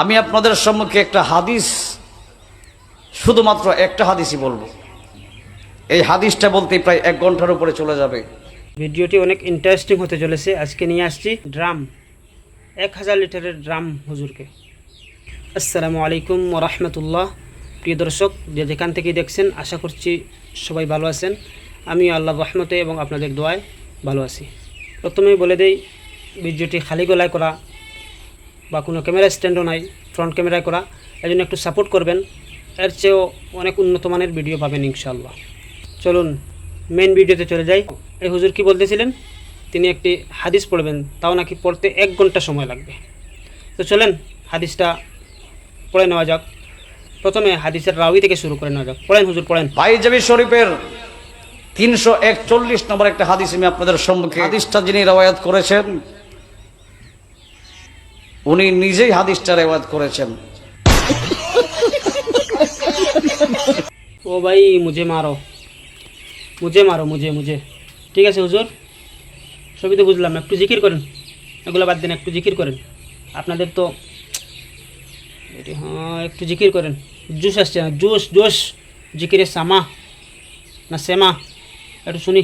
আমি আপনাদের সম্মুখে একটা হাদিস, শুধুমাত্র একটা হাদিসই বলব। এই হাদিসটা বলতে প্রায় এক ঘণ্টার উপরে চলে যাবে। ভিডিওটি অনেক ইন্টারেস্টিং হতে চলেছে। আজকে নিয়ে আসছি ড্রাম এক হাজার লিটারের ড্রাম হুজুরকে। আসসালামু আলাইকুম রহমতুল্লাহ। প্রিয় দর্শক, যে যেখান থেকে দেখছেন, আশা করছি সবাই ভালো আছেন। আমি আল্লাহ রহমতে এবং আপনাদের দোয়ায় ভালো আছি। প্রথমেই বলে দেই, ভিডিওটি খালি গলায় করা বা কোনো ক্যামেরা স্ট্যান্ডও নাই ফ্রন্ট ক্যামেরায় করা এই জন্য একটু সাপোর্ট করবেন। এর চেয়েও অনেক উন্নত মানের ভিডিও পাবেন ইনশাআল্লাহ। চলুন মেন ভিডিওতে চলে যাই। এই হুজুর কি বলতেছিলেন? তিনি একটি হাদিস পড়বেন তাও নাকি পড়তে এক ঘণ্টা সময় লাগবে। তো চলেন হাদিসটা পড়ে নেওয়া যাক। প্রথমে হাদিসের রাউি থেকে শুরু করে নেওয়া যাক। পড়েন হুজুর পড়েন। বাইজাবি শরীফের তিনশো একচল্লিশ নম্বর একটা হাদিস আমি আপনাদের সম্মুখে হাদিসটা যিনি রেওয়ায়াত করেছেন উনি নিজেই হাদিসটা রেওয়ায়াত করেছেন। ও ভাই মুঝে মারো। মুঝে মারো মুঝে মুঝে। ঠিক আছে হুজুর? সবই তো বুঝলাম একটু জিকির করেন। এগুলো বাদ দিন একটু জিকির করেন। আপনাদের তো এটি হ্যাঁ একটু জিকির করেন। জুস আসছে না জুস। জোশ জিকিরে সামা না সেমা? একটু শুনি।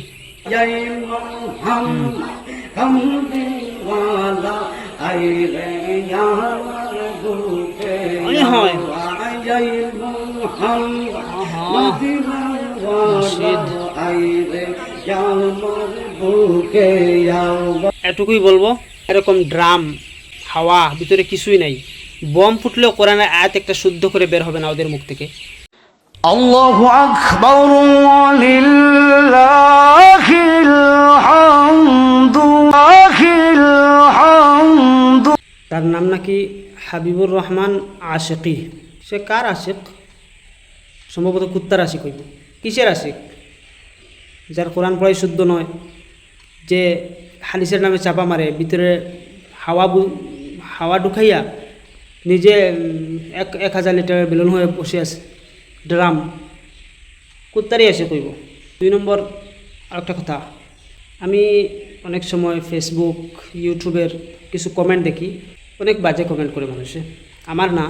এটুকুই বলব এরকম ড্রাম হাওয়া ভিতরে কিছুই নাই। বম ফুটলেও কোরআনের আয়াত একটা শুদ্ধ করে বের হবে না ওদের মুখ থেকে। আল্লাহু আকবার লিল্লাহিল তার নাম নাকি হাবিবুর রহমান আশেকি। সে কার আশেক? সম্ভবত কুত্তার আশিক হইব। কিসের আশিক? যার কোরআন পড়াই শুদ্ধ নয়, যে হালিসের নামে চাপা মারে, ভিতরে হাওয়া হাওয়া ঢুকাইয়া নিজে এক এক হাজার লিটারের বেলুন হয়ে বসে আছে, ড্রাম। কুত্তারই আসে কইব দুই নম্বর আরেকটা কথা, আমি অনেক সময় ফেসবুক ইউটিউবের কিছু কমেন্ট দেখি। অনেক বাজে কমেন্ট করে মানুষে। আমার না,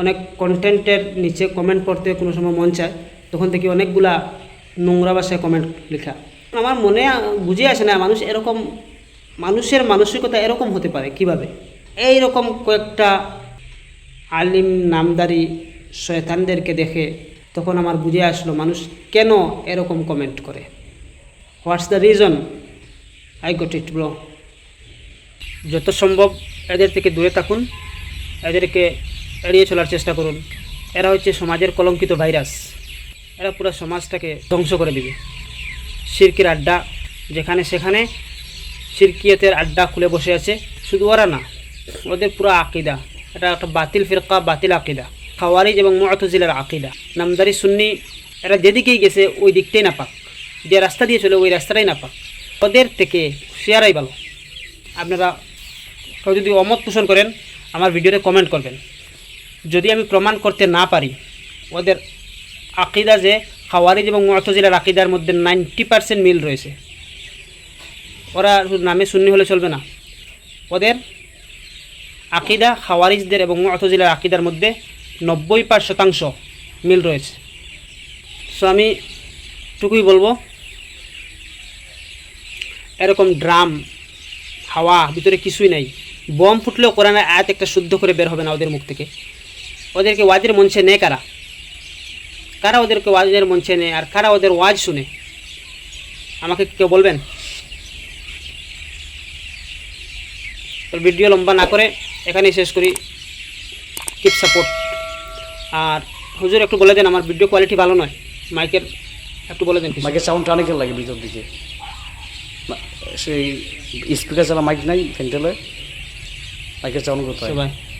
অনেক কন্টেন্টের নিচে কমেন্ট পড়তে কোনো সময় মন চায়, তখন থেকে অনেকগুলা নোংরা ভাষায় কমেন্ট লেখা। আমার মনে বুঝে আসে না, মানুষ এরকম, মানুষের মানসিকতা এরকম হতে পারে কীভাবে? এই রকম কয়েকটা আলিম নামদারি শয়তানদেরকে দেখে তখন আমার বুঝে আসলো মানুষ কেন এরকম কমেন্ট করে। What's the reason I got it bro যত সম্ভব এদের থেকে দূরে থাকুন। এদেরকে এড়িয়ে চলার চেষ্টা করুন। এরা হচ্ছে সমাজের কলঙ্কিত ভাইরাস। এরা পুরো সমাজটাকে ধ্বংস করে দিবে। সিরকির আড্ডা যেখানে সেখানে সিরকিয়তের আড্ডা খুলে বসে আছে। শুধু ওরা না, ওদের পুরো আকিদা। এটা একটা বাতিল ফিরকা, বাতিল আকিদা। খাওয়ারিজ এবং মুআতজিলার আকিদা। নামদারি সুন্নি, এরা যেদিকেই গেছে ওই দিকটাই না পাক যে রাস্তা দিয়ে চলে ওই রাস্তাটাই না পাক ওদের থেকে শেয়ারাই ভালো। আপনারা কেউ যদি অমত পোষণ করেন, আমার ভিডিওতে কমেন্ট করবেন। যদি আমি প্রমাণ করতে না পারি, ওদের আকিদা যে খাওয়ারিজ এবং মুআতজিলার আকিদার মধ্যে নাইনটি পার্সেন্ট মিল রয়েছে। ওরা নামে শূন্য হলে চলবে না। ওদের আকিদা খাওয়ারিজদের এবং মুআতজিলার আকিদার মধ্যে নব্বই পার শতাংশ মিল রয়েছে। সো আমি টুকুই বলব, এরকম ড্রাম হাওয়া, ভিতরে কিছুই নাই। বম ফুটলেও কোরআনের আয়াত একটা শুদ্ধ করে বের হবে না ওদের মুখ থেকে। ওদেরকে ওয়াজের মঞ্চে নেয় কারা? কারা ওদেরকে ওয়াজের মঞ্চে নেয় আর কারা ওদের ওয়াজ শুনে? আমাকে কেউ বলবেন? ভিডিও লম্বা না করে এখানেই শেষ করি। কিপ সাপোর্ট আর হুজুর একটু বলে দেন, আমার ভিডিও কোয়ালিটি ভালো নয়। মাইকের একটু বলে দেন। মাইকের সাউন্ডটা অনেকের লাগে ভিতর দিকে। সেই স্পিকার ছাড়া মাইক নাই ভেন্টেলে মাইকের সাউন্ড করতে হয়